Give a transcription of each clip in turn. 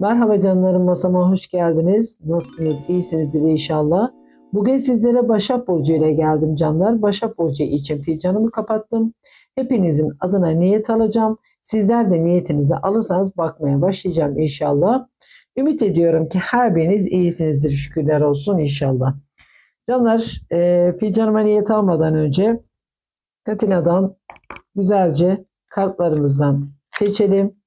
Merhaba canlarım masama hoş geldiniz. Nasılsınız? İyisinizdir inşallah. Bugün sizlere Başak Burcu ile geldim canlar. Başak Burcu için fincanımı kapattım. Hepinizin adına niyet alacağım. Sizler de niyetinizi alırsanız bakmaya başlayacağım inşallah. Ümit ediyorum ki her biriniz iyisinizdir. Şükürler olsun inşallah. Canlar e, fincanıma niyet almadan önce Katina'dan güzelce kartlarımızdan seçelim.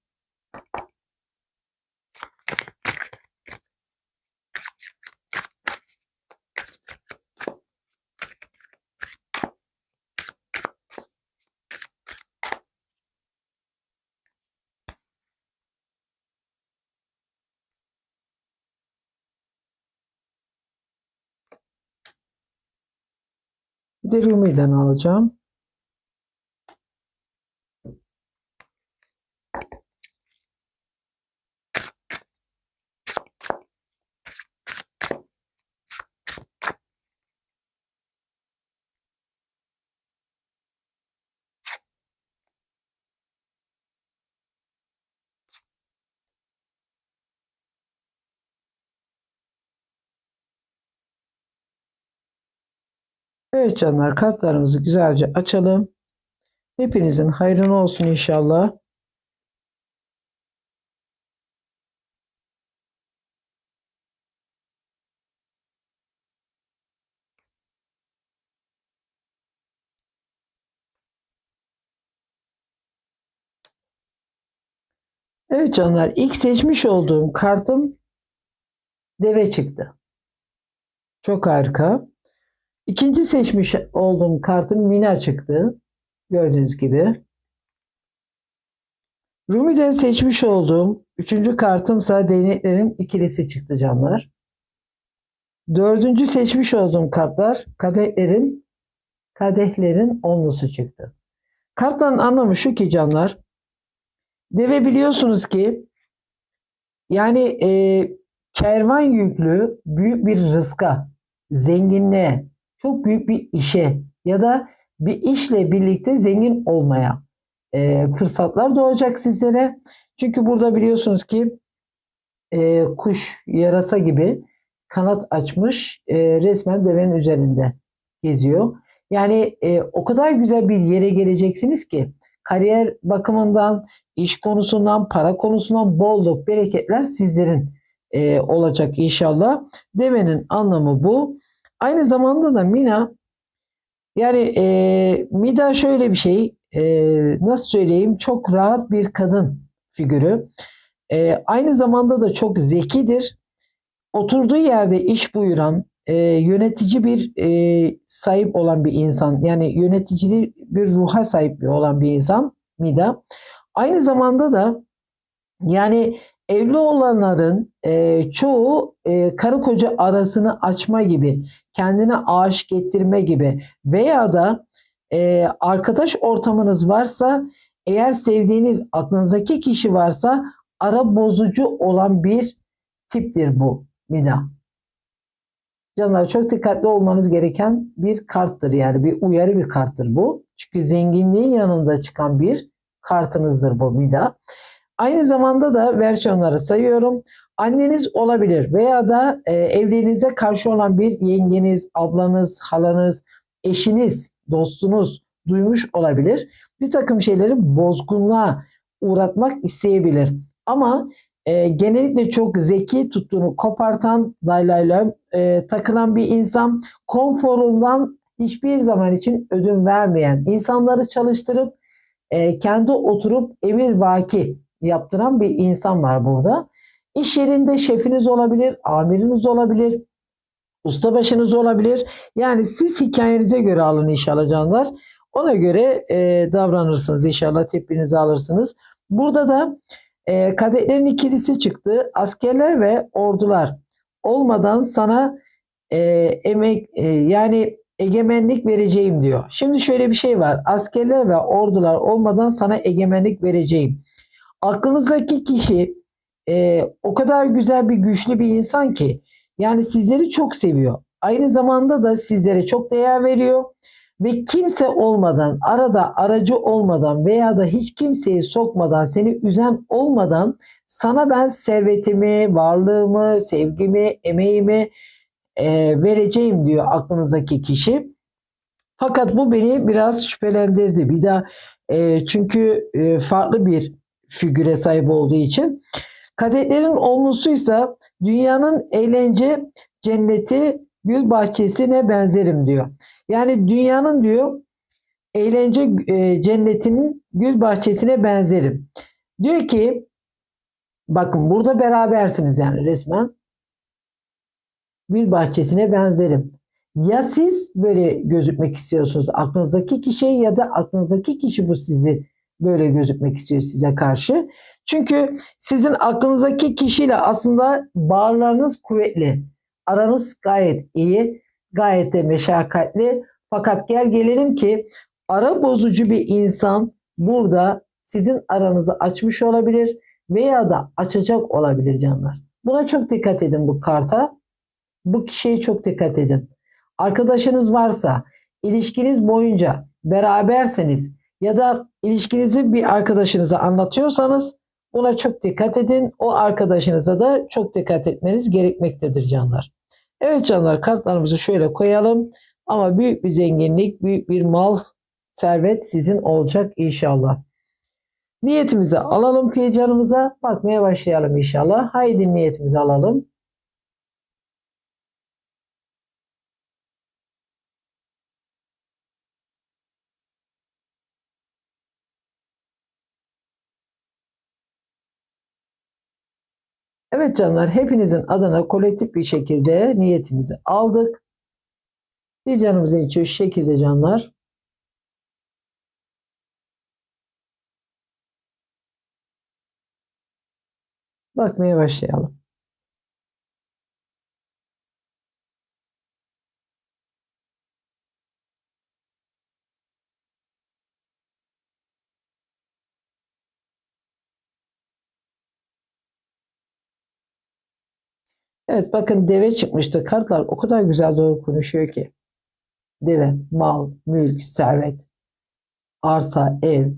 De Rumi'den alacağım. Evet canlar kartlarımızı güzelce açalım. Hepinizin hayrına olsun inşallah. Evet canlar ilk seçmiş olduğum kartım deve çıktı. Çok harika. İkinci seçmiş olduğum kartım Mina çıktı. Gördüğünüz gibi. Rumi'den seçmiş olduğum üçüncü kartımsa değneklerin ikilisi çıktı canlar. Dördüncü seçmiş olduğum kartlar kadehlerin kadehlerin onlusu çıktı. Kartların anlamı şu ki canlar. Deve biliyorsunuz ki yani e, kervan yüklü büyük bir rızka, zenginliğe, çok büyük bir işe ya da bir işle birlikte zengin olmaya e, fırsatlar doğacak sizlere. Çünkü burada biliyorsunuz ki e, kuş yarasa gibi kanat açmış e, resmen devenin üzerinde geziyor. Yani e, o kadar güzel bir yere geleceksiniz ki kariyer bakımından, iş konusundan, para konusundan bolluk, bereketler sizlerin e, olacak inşallah. Devenin anlamı bu. Aynı zamanda da Mina yani e, Mida şöyle bir şey e, nasıl söyleyeyim çok rahat bir kadın figürü. E, aynı zamanda da çok zekidir. Oturduğu yerde iş buyuran e, yönetici bir e, sahip olan bir insan. Yani yöneticili bir ruha sahip olan bir insan Mida. Aynı zamanda da yani evli olanların e, çoğu e, karı koca arasını açma gibi, kendine aşık ettirme gibi veya da e, arkadaş ortamınız varsa eğer sevdiğiniz aklınızdaki kişi varsa ara bozucu olan bir tiptir bu Mida. Canlar çok dikkatli olmanız gereken bir karttır yani bir uyarı bir karttır bu. Çünkü zenginliğin yanında çıkan bir kartınızdır bu Mida. Aynı zamanda da versiyonları sayıyorum. Anneniz olabilir veya da e, evliliğinize karşı olan bir yengeniz, ablanız, halanız, eşiniz, dostunuz duymuş olabilir. Bir takım şeyleri bozgunluğa uğratmak isteyebilir. Ama e, genellikle çok zeki tuttuğunu kopartan, laylayla e, takılan bir insan, konforundan hiçbir zaman için ödün vermeyen, insanları çalıştırıp e, kendi oturup emir vaki yaptıran bir insan var burada. İş yerinde şefiniz olabilir, amiriniz olabilir, ustabaşınız olabilir. Yani siz hikayenize göre alın inşallah canlar. Ona göre e, davranırsınız inşallah tepkinizi alırsınız. Burada da e, kadehlerin ikilisi çıktı. Askerler ve ordular olmadan sana e, emek e, yani egemenlik vereceğim diyor. Şimdi şöyle bir şey var. Askerler ve ordular olmadan sana egemenlik vereceğim. Aklınızdaki kişi e, o kadar güzel bir güçlü bir insan ki yani sizleri çok seviyor. Aynı zamanda da sizlere çok değer veriyor ve kimse olmadan, arada aracı olmadan veya da hiç kimseyi sokmadan, seni üzen olmadan sana ben servetimi, varlığımı, sevgimi, emeğimi e, vereceğim diyor aklınızdaki kişi. Fakat bu beni biraz şüphelendirdi. Bir daha e, çünkü e, farklı bir figüre sahip olduğu için. Kadehlerin olumlusuysa dünyanın eğlence cenneti gül bahçesine benzerim diyor. Yani dünyanın diyor eğlence e, cennetinin gül bahçesine benzerim. Diyor ki bakın burada berabersiniz yani resmen. Gül bahçesine benzerim. Ya siz böyle gözükmek istiyorsunuz aklınızdaki kişiye ya da aklınızdaki kişi bu sizi böyle gözükmek istiyor size karşı. Çünkü sizin aklınızdaki kişiyle aslında bağlarınız kuvvetli. Aranız gayet iyi, gayet de meşakkatli. Fakat gel gelelim ki ara bozucu bir insan burada sizin aranızı açmış olabilir veya da açacak olabilir canlar. Buna çok dikkat edin bu karta. Bu kişiye çok dikkat edin. Arkadaşınız varsa, ilişkiniz boyunca beraberseniz ya da ilişkinizi bir arkadaşınıza anlatıyorsanız buna çok dikkat edin. O arkadaşınıza da çok dikkat etmeniz gerekmektedir canlar. Evet canlar kartlarımızı şöyle koyalım. Ama büyük bir zenginlik, büyük bir mal, servet sizin olacak inşallah. Niyetimizi alalım fiilcanımıza. Bakmaya başlayalım inşallah. Haydi niyetimizi alalım. Evet canlar hepinizin adına kolektif bir şekilde niyetimizi aldık. Bir canımızın içi şu şekilde canlar. Bakmaya başlayalım. Evet bakın deve çıkmıştı. Kartlar o kadar güzel doğru konuşuyor ki. Deve, mal, mülk, servet, arsa, ev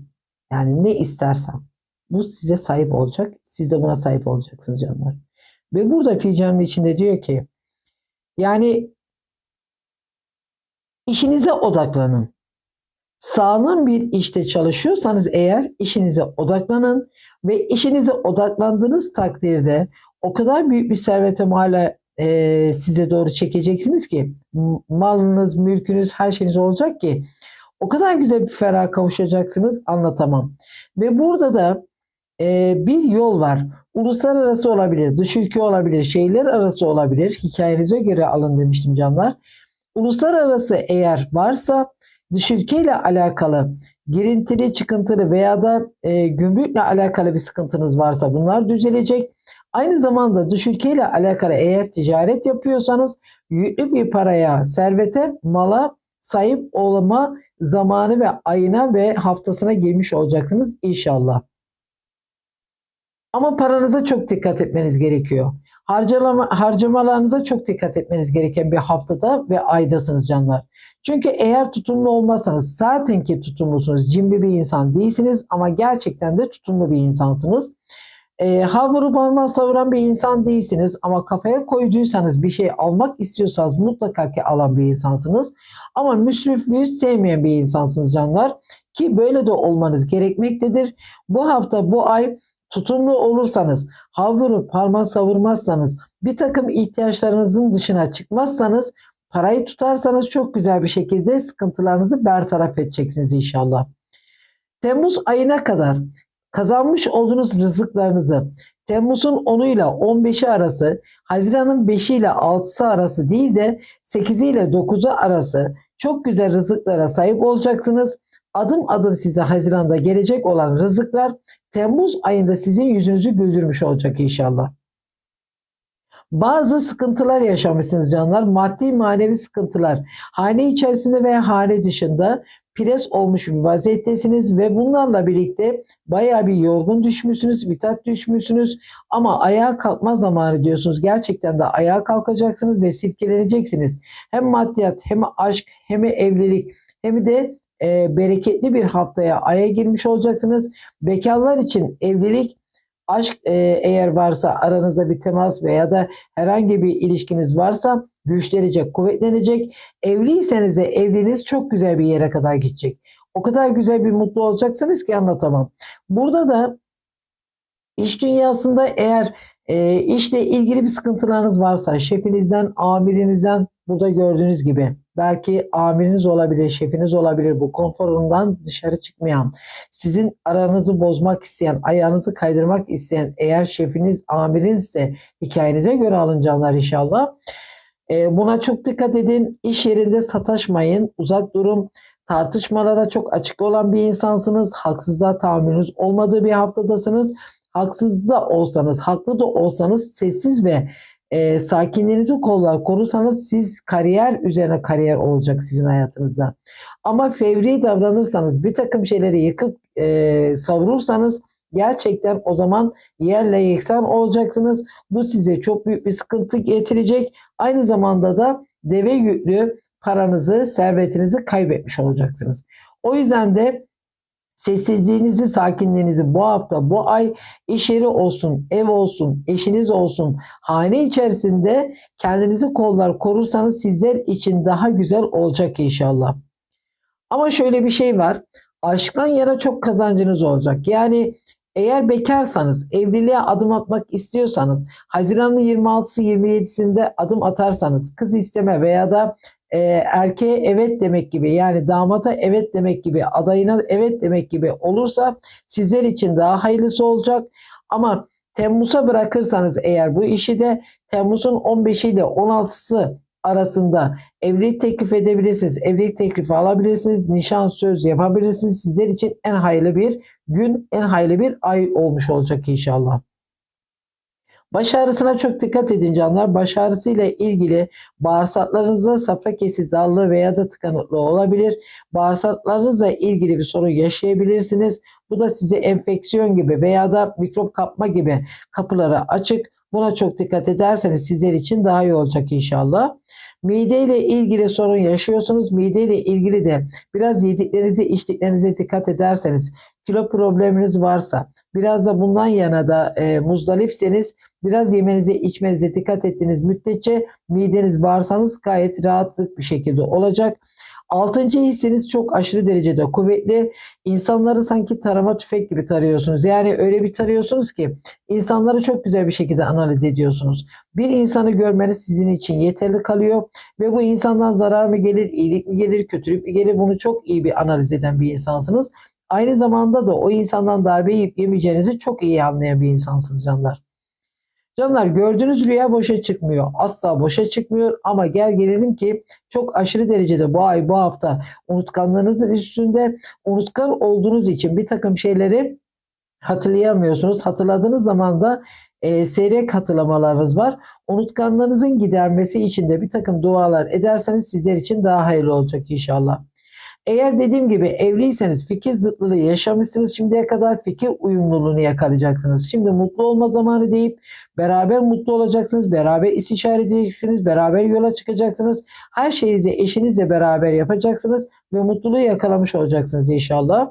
yani ne istersen bu size sahip olacak. Siz de buna sahip olacaksınız canlar. Ve burada fiilcanın içinde diyor ki yani işinize odaklanın. Sağlam bir işte çalışıyorsanız eğer işinize odaklanın ve işinize odaklandığınız takdirde o kadar büyük bir servete mala e, size doğru çekeceksiniz ki malınız, mülkünüz, her şeyiniz olacak ki o kadar güzel bir ferah kavuşacaksınız anlatamam. Ve burada da e, bir yol var. Uluslararası olabilir, dış ülke olabilir, şehirler arası olabilir. Hikayenize göre alın demiştim canlar. Uluslararası eğer varsa dış ülkeyle alakalı girintili, çıkıntılı veya da e, gümrükle alakalı bir sıkıntınız varsa bunlar düzelecek. Aynı zamanda dış ülkeyle alakalı eğer ticaret yapıyorsanız yüklü bir paraya, servete, mala sahip olma zamanı ve ayına ve haftasına girmiş olacaksınız inşallah. Ama paranıza çok dikkat etmeniz gerekiyor. Harcama, harcamalarınıza çok dikkat etmeniz gereken bir haftada ve aydasınız canlar. Çünkü eğer tutumlu olmazsanız zaten ki tutumlusunuz. Cimri bir insan değilsiniz ama gerçekten de tutumlu bir insansınız. E, havuru parmağı savuran bir insan değilsiniz ama kafaya koyduysanız bir şey almak istiyorsanız mutlaka ki alan bir insansınız. Ama müsrifliği sevmeyen bir insansınız canlar ki böyle de olmanız gerekmektedir. Bu hafta bu ay tutumlu olursanız, havuru parmağı savurmazsanız, bir takım ihtiyaçlarınızın dışına çıkmazsanız, parayı tutarsanız çok güzel bir şekilde sıkıntılarınızı bertaraf edeceksiniz inşallah. Temmuz ayına kadar kazanmış olduğunuz rızıklarınızı Temmuz'un 10'u ile 15'i arası, Haziran'ın 5'i ile 6'sı arası değil de 8'i ile 9'u arası çok güzel rızıklara sahip olacaksınız. Adım adım size Haziran'da gelecek olan rızıklar Temmuz ayında sizin yüzünüzü güldürmüş olacak inşallah. Bazı sıkıntılar yaşamışsınız canlar. Maddi manevi sıkıntılar. Hane içerisinde veya hane dışında pres olmuş bir vaziyettesiniz ve bunlarla birlikte bayağı bir yorgun düşmüşsünüz, bitat düşmüşsünüz ama ayağa kalkma zamanı diyorsunuz. Gerçekten de ayağa kalkacaksınız ve silkeleneceksiniz. Hem maddiyat hem aşk hem evlilik hem de e, bereketli bir haftaya aya girmiş olacaksınız. Bekarlar için evlilik aşk e, eğer varsa aranızda bir temas veya da herhangi bir ilişkiniz varsa güçlenecek, kuvvetlenecek. Evliyseniz de evliliğiniz çok güzel bir yere kadar gidecek. O kadar güzel bir mutlu olacaksınız ki anlatamam. Burada da iş dünyasında eğer e, işle ilgili bir sıkıntılarınız varsa şefinizden, amirinizden burada gördüğünüz gibi belki amiriniz olabilir, şefiniz olabilir bu konforundan dışarı çıkmayan, sizin aranızı bozmak isteyen, ayağınızı kaydırmak isteyen eğer şefiniz, amirinizse hikayenize göre alınacaklar inşallah. E, buna çok dikkat edin. İş yerinde sataşmayın, uzak durun. Tartışmalara çok açık olan bir insansınız. Haksızlığa tahammülünüz olmadığı bir haftadasınız. Haksız da olsanız, haklı da olsanız sessiz ve e, sakinliğinizi kollar korursanız siz kariyer üzerine kariyer olacak sizin hayatınızda. Ama fevri davranırsanız bir takım şeyleri yıkıp e, savurursanız gerçekten o zaman yerle yeksan olacaksınız. Bu size çok büyük bir sıkıntı getirecek. Aynı zamanda da deve yüklü paranızı, servetinizi kaybetmiş olacaksınız. O yüzden de sessizliğinizi, sakinliğinizi bu hafta, bu ay iş yeri olsun, ev olsun, eşiniz olsun, hane içerisinde kendinizi kollar korursanız sizler için daha güzel olacak inşallah. Ama şöyle bir şey var. Aşktan yana çok kazancınız olacak. Yani eğer bekarsanız, evliliğe adım atmak istiyorsanız, Haziran'ın 26'sı 27'sinde adım atarsanız, kız isteme veya da e, erkeğe evet demek gibi yani damata evet demek gibi adayına evet demek gibi olursa sizler için daha hayırlısı olacak. Ama Temmuz'a bırakırsanız eğer bu işi de Temmuz'un 15'i ile 16'sı arasında evlilik teklif edebilirsiniz. Evlilik teklifi alabilirsiniz. Nişan söz yapabilirsiniz. Sizler için en hayırlı bir gün, en hayırlı bir ay olmuş olacak inşallah. Baş ağrısına çok dikkat edin canlar. Baş ağrısı ilgili bağırsaklarınızda safra darlığı veya da tıkanıklığı olabilir. Bağırsaklarınızla ilgili bir sorun yaşayabilirsiniz. Bu da size enfeksiyon gibi veya da mikrop kapma gibi kapıları açık. Buna çok dikkat ederseniz sizler için daha iyi olacak inşallah. Mide ile ilgili sorun yaşıyorsunuz. Mide ile ilgili de biraz yediklerinize, içtiklerinize dikkat ederseniz, kilo probleminiz varsa, biraz da bundan yana da e, muzdalipseniz biraz yemenize, içmenize dikkat ettiğiniz müddetçe mideniz, bağırsanız gayet rahatlık bir şekilde olacak. Altıncı hissiniz çok aşırı derecede kuvvetli. İnsanları sanki tarama tüfek gibi tarıyorsunuz. Yani öyle bir tarıyorsunuz ki insanları çok güzel bir şekilde analiz ediyorsunuz. Bir insanı görmeniz sizin için yeterli kalıyor ve bu insandan zarar mı gelir, iyilik mi gelir, kötülük mü gelir bunu çok iyi bir analiz eden bir insansınız. Aynı zamanda da o insandan darbe yiyip yemeyeceğinizi çok iyi anlayan bir insansınız canlar. Canlar gördüğünüz rüya boşa çıkmıyor. Asla boşa çıkmıyor ama gel gelelim ki çok aşırı derecede bu ay bu hafta unutkanlığınızın üstünde unutkan olduğunuz için bir takım şeyleri hatırlayamıyorsunuz. Hatırladığınız zaman da e, seyrek hatırlamalarınız var. Unutkanlığınızın gidermesi için de bir takım dualar ederseniz sizler için daha hayırlı olacak inşallah. Eğer dediğim gibi evliyseniz fikir zıtlığı yaşamışsınız şimdiye kadar fikir uyumluluğunu yakalayacaksınız. Şimdi mutlu olma zamanı deyip beraber mutlu olacaksınız, beraber istişare edeceksiniz, beraber yola çıkacaksınız. Her şeyinizi eşinizle beraber yapacaksınız ve mutluluğu yakalamış olacaksınız inşallah.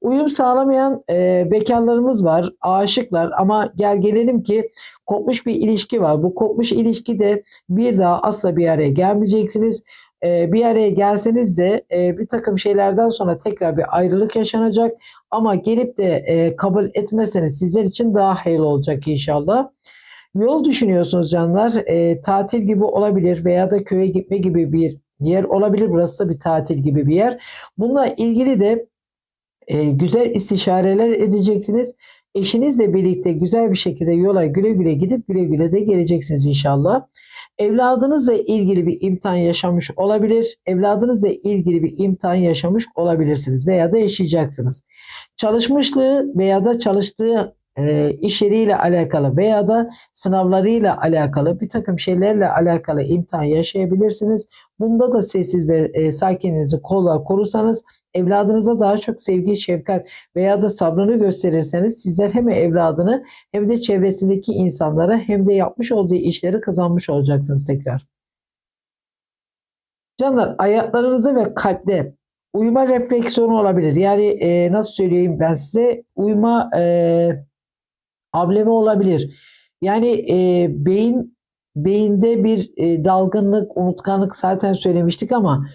Uyum sağlamayan e, bekarlarımız var, aşıklar ama gel gelelim ki kopmuş bir ilişki var. Bu kopmuş ilişkide bir daha asla bir araya gelmeyeceksiniz e, bir araya gelseniz de e, bir takım şeylerden sonra tekrar bir ayrılık yaşanacak. Ama gelip de e, kabul etmezseniz sizler için daha hayırlı olacak inşallah. Yol düşünüyorsunuz canlar. E, tatil gibi olabilir veya da köye gitme gibi bir yer olabilir. Burası da bir tatil gibi bir yer. Bununla ilgili de e, güzel istişareler edeceksiniz. Eşinizle birlikte güzel bir şekilde yola güle güle gidip güle güle de geleceksiniz inşallah. Evladınızla ilgili bir imtihan yaşamış olabilir. Evladınızla ilgili bir imtihan yaşamış olabilirsiniz veya da yaşayacaksınız. Çalışmışlığı veya da çalıştığı e, iş yeriyle alakalı veya da sınavlarıyla alakalı bir takım şeylerle alakalı imtihan yaşayabilirsiniz. Bunda da sessiz ve e, sakinliğinizi kollar korursanız evladınıza daha çok sevgi, şefkat veya da sabrını gösterirseniz sizler hem evladını hem de çevresindeki insanlara hem de yapmış olduğu işleri kazanmış olacaksınız tekrar. Canlar ayaklarınıza ve kalpte uyuma refleksiyonu olabilir. Yani e, nasıl söyleyeyim ben size uyuma e, ablemi olabilir. Yani e, beyin beyinde bir e, dalgınlık, unutkanlık zaten söylemiştik ama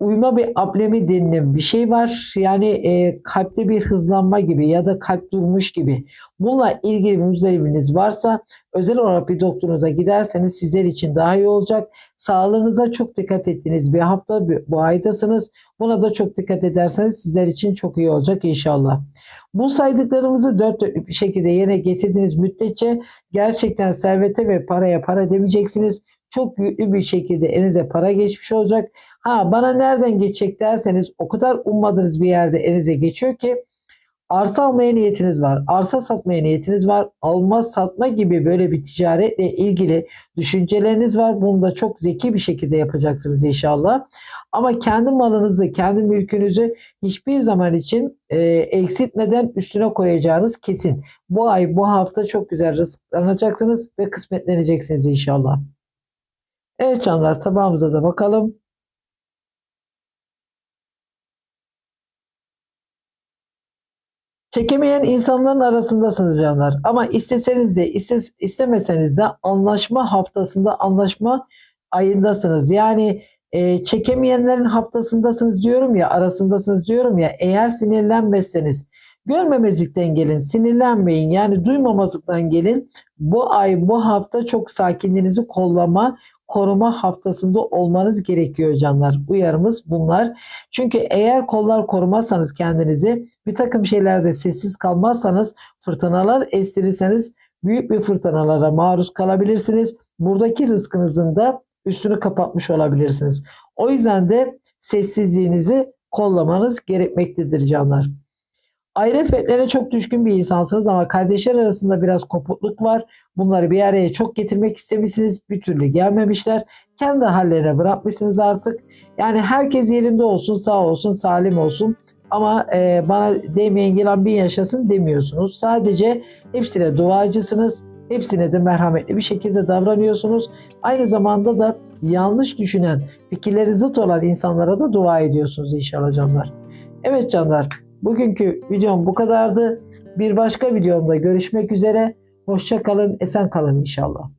uyuma bir ablemi denilen bir şey var. Yani e, kalpte bir hızlanma gibi ya da kalp durmuş gibi. Bununla ilgili bir müzdaribiniz varsa özel olarak bir doktorunuza giderseniz sizler için daha iyi olacak. Sağlığınıza çok dikkat ettiğiniz bir hafta bu aydasınız. Buna da çok dikkat ederseniz sizler için çok iyi olacak inşallah. Bu saydıklarımızı dört dörtlük bir şekilde yerine getirdiğiniz müddetçe gerçekten servete ve paraya para demeyeceksiniz. Çok yüklü bir şekilde elinize para geçmiş olacak. Ha bana nereden geçecek derseniz o kadar ummadığınız bir yerde elinize geçiyor ki arsa almaya niyetiniz var. Arsa satmaya niyetiniz var. Alma satma gibi böyle bir ticaretle ilgili düşünceleriniz var. Bunu da çok zeki bir şekilde yapacaksınız inşallah. Ama kendi malınızı, kendi mülkünüzü hiçbir zaman için e, eksiltmeden üstüne koyacağınız kesin. Bu ay, bu hafta çok güzel rızıklanacaksınız ve kısmetleneceksiniz inşallah. Evet canlar tabağımıza da bakalım. Çekemeyen insanların arasındasınız canlar. Ama isteseniz de iste- istemeseniz de anlaşma haftasında anlaşma ayındasınız. Yani e, çekemeyenlerin haftasındasınız diyorum ya arasındasınız diyorum ya eğer sinirlenmezseniz görmemezlikten gelin sinirlenmeyin yani duymamazlıktan gelin bu ay bu hafta çok sakinliğinizi kollama koruma haftasında olmanız gerekiyor canlar. Uyarımız bunlar. Çünkü eğer kollar korumazsanız kendinizi bir takım şeylerde sessiz kalmazsanız fırtınalar estirirseniz büyük bir fırtınalara maruz kalabilirsiniz. Buradaki rızkınızın da üstünü kapatmış olabilirsiniz. O yüzden de sessizliğinizi kollamanız gerekmektedir canlar. Aile fertlerine çok düşkün bir insansınız ama kardeşler arasında biraz kopukluk var. Bunları bir araya çok getirmek istemişsiniz. Bir türlü gelmemişler. Kendi hallerine bırakmışsınız artık. Yani herkes yerinde olsun, sağ olsun, salim olsun. Ama e, bana değmeyen gelen bin yaşasın demiyorsunuz. Sadece hepsine duacısınız. Hepsine de merhametli bir şekilde davranıyorsunuz. Aynı zamanda da yanlış düşünen, fikirleri zıt olan insanlara da dua ediyorsunuz inşallah canlar. Evet canlar, Bugünkü videom bu kadardı. Bir başka videomda görüşmek üzere. Hoşça kalın, esen kalın inşallah.